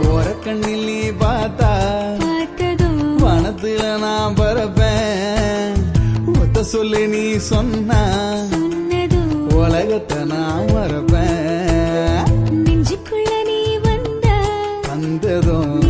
ஓர நீ பார்த்தா பார்த்ததும் வனத்துல நான் பரப்பேன் ஒத்த சொல்லு நீ சொன்னா உலகத்தை நான் மறப்பேன். நெஞ்சுக்குள்ள நீ வந்த வந்ததும்